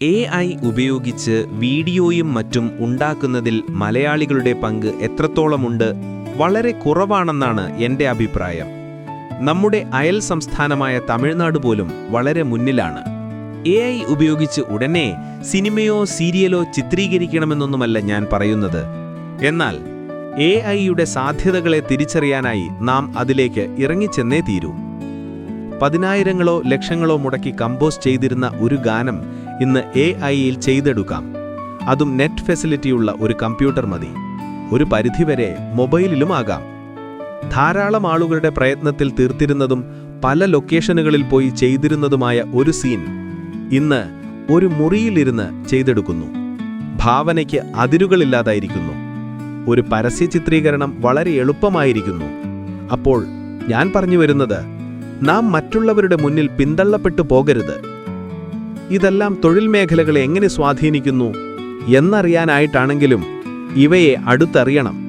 A I ഉപയോഗിച്ച് വീഡിയോയും മറ്റും ഉണ്ടാക്കുന്നതിൽ മലയാളികളുടെ പങ്ക് എത്രത്തോളമുണ്ട് വളരെ കുറവാണെന്നാണ് എന്റെ അഭിപ്രായം. നമ്മുടെ അയൽ സംസ്ഥാനമായ തമിഴ്നാട് പോലും വളരെ മുന്നിലാണ്. എ ഐ ഉപയോഗിച്ച് ഉടനെ സിനിമയോ സീരിയലോ ചിത്രീകരിക്കണമെന്നൊന്നുമല്ല ഞാൻ പറയുന്നത്. എന്നാൽ എ ഐയുടെ സാധ്യതകളെ തിരിച്ചറിയാനായി നാം അതിലേക്ക് ഇറങ്ങിച്ചെന്നേ തീരൂ. പതിനായിരങ്ങളോ ലക്ഷങ്ങളോ മുടക്കി കമ്പോസ് ചെയ്തിരുന്ന ഒരു ഗാനം ഇന്ന് എ ഐയിൽ ചെയ്തെടുക്കാം. അതും നെറ്റ് ഫെസിലിറ്റിയുള്ള ഒരു കമ്പ്യൂട്ടർ മതി. ഒരു പരിധിവരെ മൊബൈലിലും ആകാം. ധാരാളം ആളുകളുടെ പ്രയത്നത്തിൽ തീർത്തിരുന്നതും പല ലൊക്കേഷനുകളിൽ പോയി ചെയ്തിരുന്നതുമായ ഒരു സീൻ ഇന്ന് ഒരു മുറിയിലിരുന്ന് ചെയ്തെടുക്കുന്നു. ഭാവനയ്ക്ക് അതിരുകളില്ലാതായിരിക്കുന്നു. ഒരു പരസ്യ ചിത്രീകരണം വളരെ എളുപ്പമായിരിക്കുന്നു. അപ്പോൾ ഞാൻ പറഞ്ഞു വരുന്നത് നാം മറ്റുള്ളവരുടെ മുന്നിൽ പിന്തള്ളപ്പെട്ടു പോകരുത്. ഇതെല്ലാം തൊഴിൽ മേഖലകളെ എങ്ങനെ സ്വാധീനിക്കുന്നു എന്നറിയാനായിട്ടാണെങ്കിലും ഇവയെ അടുത്തറിയണം.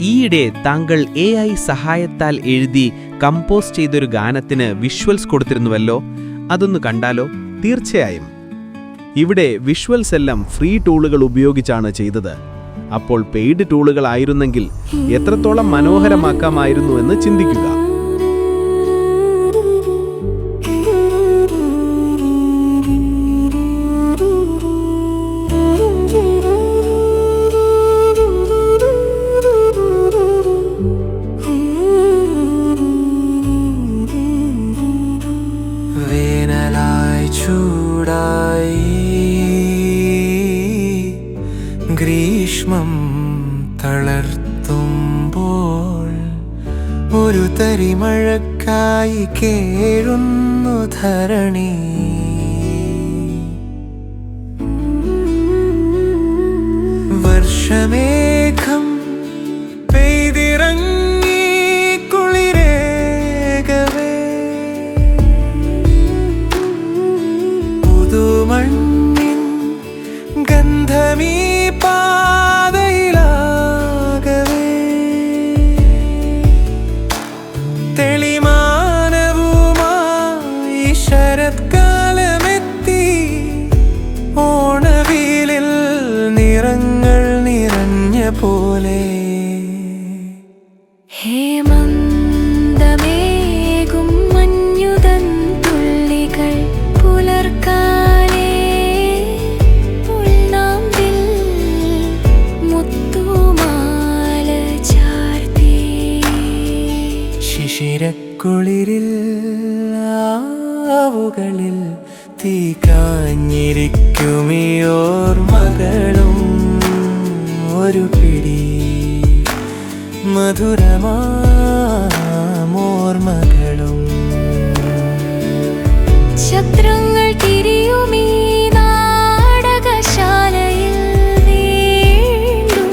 ഈയിടെ താങ്കൾ എ ഐ സഹായത്താൽ എഴുതി കമ്പോസ് ചെയ്തൊരു ഗാനത്തിന് വിഷ്വൽസ് കൊടുത്തിരുന്നുവല്ലോ? അതൊന്ന് കണ്ടാലോ? തീർച്ചയായും. ഇവിടെ വിഷ്വൽസ് എല്ലാം ഫ്രീ ടൂളുകൾ ഉപയോഗിച്ചാണ് ചെയ്തത്. അപ്പോൾ പെയ്ഡ് ടൂളുകൾ ആയിരുന്നെങ്കിൽ എത്രത്തോളം മനോഹരമാക്കാമായിരുന്നു എന്ന് ചിന്തിക്കുക. വേനലായി ചൂടായി. ഗ്രീഷ്മം തളർത്തുമ്പോൾ ഒരു തരിമഴക്കായി കേഴുന്നു ധരണി. വർഷമേഘം ഗന്ധമീ പാതയിലാകവേ. തെളിമാനവുമായി ശരത്കാലമെത്തി ഓണവീലിൽ നിറങ്ങൾ നിറഞ്ഞ പോലെ. ശിശിരക്കുളിരിൽ ആവുകളിൽ തീ കാഞ്ഞിരിക്കുമിയോർ മകളും ഒരു പിടി മധുരമാമോർ മകളും തിരിയുമീ നാടകശാലയിൽ വീണ്ടും